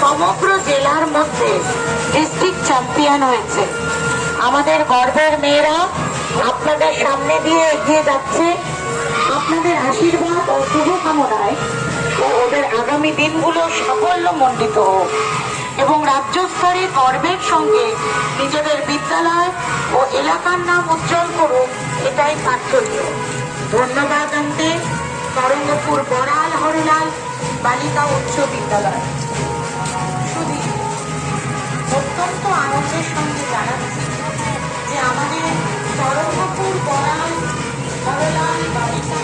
সমগ্র জেলার মধ্যে ডিস্ট্রিক্ট চ্যাম্পিয়ন হয়েছে। আমাদের গর্বের মেয়েরা আপনাদের সামনে দিয়ে এগিয়ে যাচ্ছে। আপনাদের আশীর্বাদ ও শুভকামনায় ও ওদের আগামী দিনগুলো সাফল্যমণ্ডিত হোক এবং রাজ্য স্তরে গর্বের সঙ্গে নিজেদের বিদ্যালয় ও এলাকার নাম উজ্জ্বল করুক, এটাই প্রার্থনীয় ধন্যবাদ আনতে, তরঙ্গপুর বড়াল হরলাল। বালিকা উচ্চ বিদ্যালয়। শুধু অত্যন্ত আনন্দের সঙ্গে জানাচ্ছি যে আমাদের তরঙ্গপুর বড়াল হরলাল বালিকা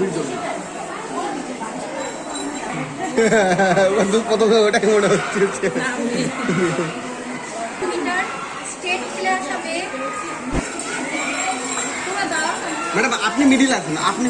বন্ধু প্রথমে ওটাই মনে হচ্ছে। ম্যাডাম আপনি মিডিল আছেন আপনি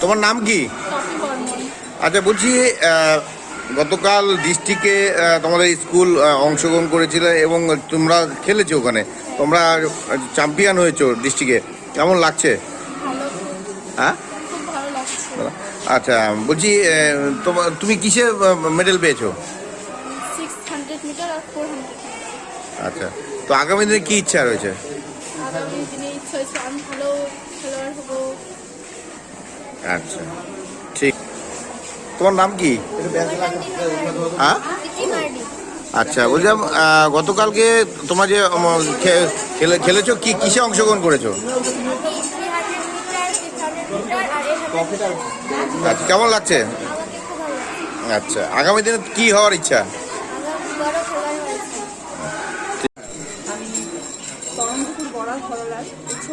তোমার নাম কি? আচ্ছা বলছি গতকাল ডিস্ট্রিক্টে তোমাদের স্কুল অংশগ্রহণ করেছিল এবং তোমরা খেলেছো ওখানে। তোমরা চ্যাম্পিয়ন হয়েছো ডিস্ট্রিক্টে কেমন লাগছে? হ্যাঁ? আচ্ছা বলছি তোমার তুমি কিসে মেডেল পেয়েছ? আচ্ছা তো আগামী দিনে কি ইচ্ছা রয়েছে? আচ্ছা ঠিক। তোমার নাম কি? হ্যাঁ? আচ্ছা বলছিলাম গতকালকে তোমার যে খেলে, খেলেছো, কি, কিসে অংশগ্রহণ করেছ? আচ্ছা কেমন লাগছে? আচ্ছা আগামী দিনে কি হওয়ার ইচ্ছা?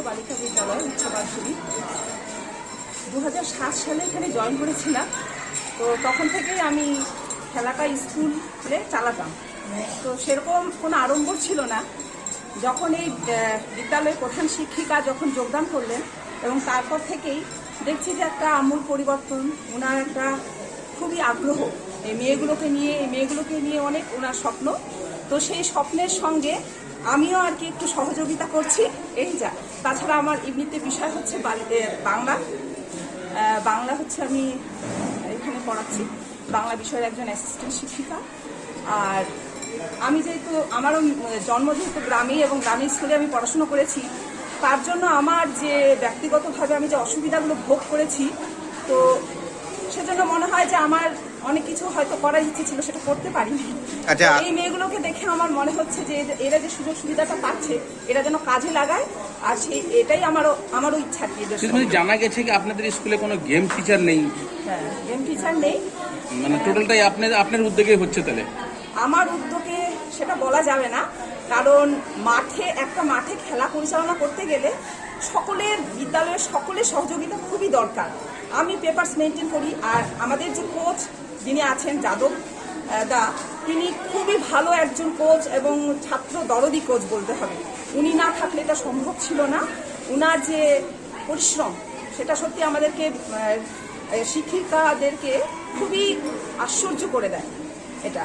আমি বিদ্যালয়, উচ্চ মাধ্যমিক দু হাজার সাত সালে এখানে জয়েন করেছিলাম। তো তখন থেকেই আমি খেলাটা স্কুলে চালাতাম। তো সেরকম কোনো আড়ম্বর ছিল না। যখন এই বিদ্যালয়ের প্রধান শিক্ষিকা যখন যোগদান করলেন এবং তারপর থেকেই দেখছি যে একটা আমূল পরিবর্তন ওনার একটা খুবই আগ্রহ। এই মেয়েগুলোকে নিয়ে এই মেয়েগুলোকে নিয়ে অনেক ওনার স্বপ্ন। তো সেই স্বপ্নের সঙ্গে আমিও আর কি একটু সহযোগিতা করছি। এই যা। তাছাড়া আমার এমনিতে বিষয় হচ্ছে এ, বাংলা। বাংলা হচ্ছে আমি এখানে পড়াচ্ছি। বাংলা বিষয়ের একজন অ্যাসিস্ট্যান্ট শিক্ষিকা। আর আমি যেহেতু, আমারও জন্ম যেহেতু গ্রামে এবং গ্রামীণ স্কুলে আমি পড়াশুনো করেছি, তার জন্য আমার যে ব্যক্তিগতভাবে আমি যে অসুবিধাগুলো ভোগ করেছি, তো সেজন্য মনে হয় যে আমার অনেক কিছু হয়তো করার ইচ্ছে ছিল সেটা করতে পারিনি। আচ্ছা। এই মেয়েগুলোকে দেখে আমার মনে হচ্ছে যে এরা যে সুযোগ সুবিধাটা পাচ্ছে এরা যেন কাজে লাগায় আর সেই এটাই আমারও আমারও ইচ্ছা কি জানা গেছে কি আপনাদের স্কুলে কোনো গেম টিচার নেই? হ্যাঁ গেম টিচার নেই। মানে টোটালটাই আপনার আপনার উদ্যোগে হচ্ছে তাহলে? আমার উদ্যোগে সেটা বলা যাবে না কারণ মাঠে একটা মাঠে খেলা পরিচালনা করতে গেলে সকলের বিদ্যালয়ের সকলের সহযোগিতা খুবই দরকার। আমি পেপারস মেনটেন করি আর আমাদের যে কোচ যিনি আছেন যাদব দা তিনি খুবই ভালো একজন কোচ এবং ছাত্র দরদি কোচ বলতে হবে। উনি না থাকলে এটা সম্ভব ছিল না। উনার যে পরিশ্রম সেটা সত্যি আমাদেরকে শিক্ষিকাদেরকে খুবই আশ্চর্য করে দেয় এটা।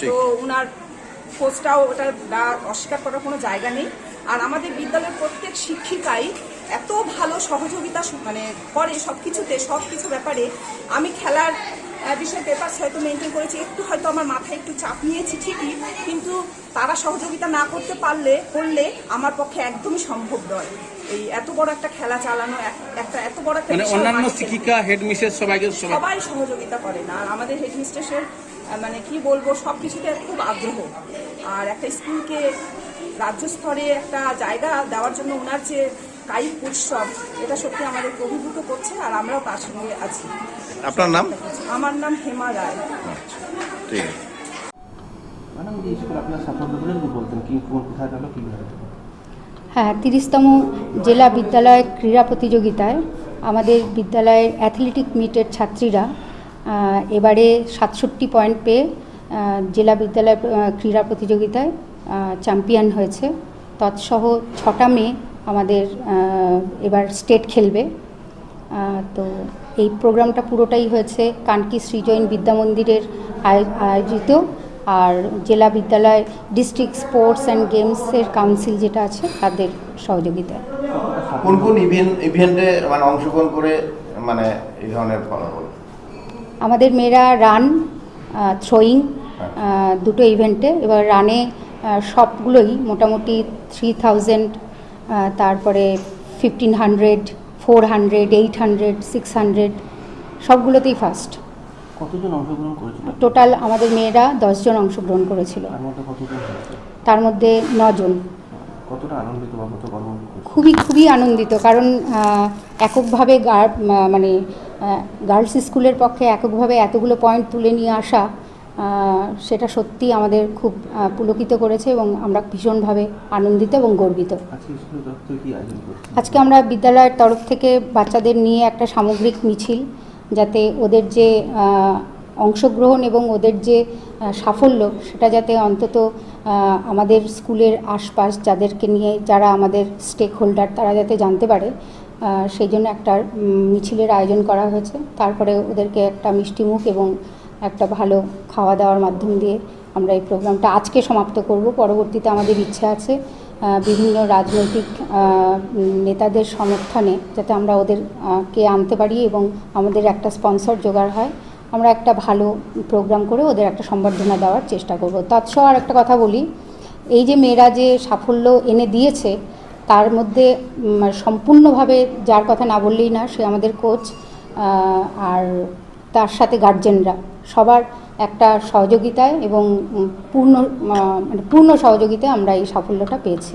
তো ওনার কোচটাও ওটা অস্বীকার করার কোনো জায়গা নেই। আর আমাদের বিদ্যালয়ের প্রত্যেক শিক্ষিকাই এত ভালো সহযোগিতা মানে করে সব কিছুতে সব কিছু ব্যাপারে। আমি খেলার বিষয়ে পেপার হয়তো মেনটেন করেছি। একটু হয়তো আমার মাথায় একটু চাপ নিয়েছি ঠিকই। কিন্তু তারা সহযোগিতা না করতে পারলে করলে আমার পক্ষে একদমই সম্ভব নয়। এই এত বড় একটা খেলা চালানো একটা এত বড় একটা মানে অন্যান্য শিক্ষিকা হেড সবাইকে সবাই সবাই সহযোগিতা করেন আর আমাদের হেড মিস্ট্রেসের মানে কি বলব সব কিছুতে খুব আগ্রহ। আর একটা স্কুলকে রাজ্য স্তরে একটা জায়গা দেওয়ার জন্য ওনার যে কায়িক উৎসব এটা সত্যি আমাদের অভিভূত করছে আর আমরাও তার সঙ্গে আছি। আপনার নাম? আমার নাম হেমা রায়। ঠিক আছে। ম্যাডাম এই স্কুল আপনার সাফল্য বলতেন কি কোন কোথায় গেল কীভাবে হ্যাঁ তিরিশতম জেলা বিদ্যালয় ক্রীড়া প্রতিযোগিতায় আমাদের বিদ্যালয়ের অ্যাথলেটিক মিটের ছাত্রীরা এবারে সাতষট্টি পয়েন্ট পেয়ে জেলা বিদ্যালয় ক্রীড়া প্রতিযোগিতায় চ্যাম্পিয়ন হয়েছে। তৎসহ ছটা মেয়ে আমাদের এবার স্টেট খেলবে। তো এই প্রোগ্রামটা পুরোটাই হয়েছে কানকি শ্রীজৈন বিদ্যা মন্দিরের আয়োজিত। আর জেলা বিদ্যালয় ডিস্ট্রিক্ট স্পোর্টস অ্যান্ড গেমসের কাউন্সিল যেটা আছে তাদের সহযোগিতা। কোন কোন ইভেন্ট ইভেন্টে মানে অংশগ্রহণ করে মানে এই ধরনের ফলাফল? আমাদের মেয়েরা রান থ্রোয়িং দুটো ইভেন্টে। এবার রানে সবগুলোই মোটামুটি থ্রি থাউজেন্ড তারপরে fifteen hundred four hundred eight hundred six hundred সবগুলোতেই ফার্স্ট কতজন অংশগ্রহণ করেছিল? টোটাল আমাদের মেয়েরা দশজন অংশগ্রহণ করেছিল। তার মধ্যে নজন। কতটা আনন্দিত বা কত খুবই খুবই আনন্দিত কারণ এককভাবে গার- মানে গার্লস স্কুলের পক্ষে এককভাবে এতগুলো পয়েন্ট তুলে নিয়ে আসা সেটা সত্যি আমাদের খুব পুলকিত করেছে এবং আমরা ভীষণভাবে আনন্দিত এবং গর্বিত। আজকে আমরা বিদ্যালয়ের তরফ থেকে বাচ্চাদের নিয়ে একটা সামগ্রিক মিছিল যাতে ওদের যে অংশগ্রহণ এবং ওদের যে সাফল্য সেটা যাতে অন্তত আমাদের স্কুলের আশপাশ যাদেরকে নিয়ে যারা আমাদের স্টেক হোল্ডার তারা যাতে জানতে পারে সেই জন্য একটা মিছিলের আয়োজন করা হয়েছে। তারপরে ওদেরকে একটা মিষ্টিমুখ এবং একটা ভালো খাওয়া দাওয়ার মাধ্যম দিয়ে আমরা এই প্রোগ্রামটা আজকে সমাপ্ত করব। পরবর্তীতে আমাদের ইচ্ছে আছে বিভিন্ন রাজনৈতিক নেতাদের সমর্থনে যাতে আমরা ওদের কে আনতে পারি এবং আমাদের একটা স্পন্সর জোগাড় হয়। আমরা একটা ভালো প্রোগ্রাম করে ওদের একটা সম্বর্ধনা দেওয়ার চেষ্টা করব। তৎসহ আর একটা কথা বলি, এই যে মেয়েরা যে সাফল্য এনে দিয়েছে, তার মধ্যে সম্পূর্ণভাবে যার কথা না বললেই না, সে আমাদের কোচ আর তার সাথে গার্জেনরা সবার একটা সহযোগিতায় এবং পূর্ণ মানে পূর্ণ সহযোগিতায় আমরা এই সাফল্যটা পেয়েছি।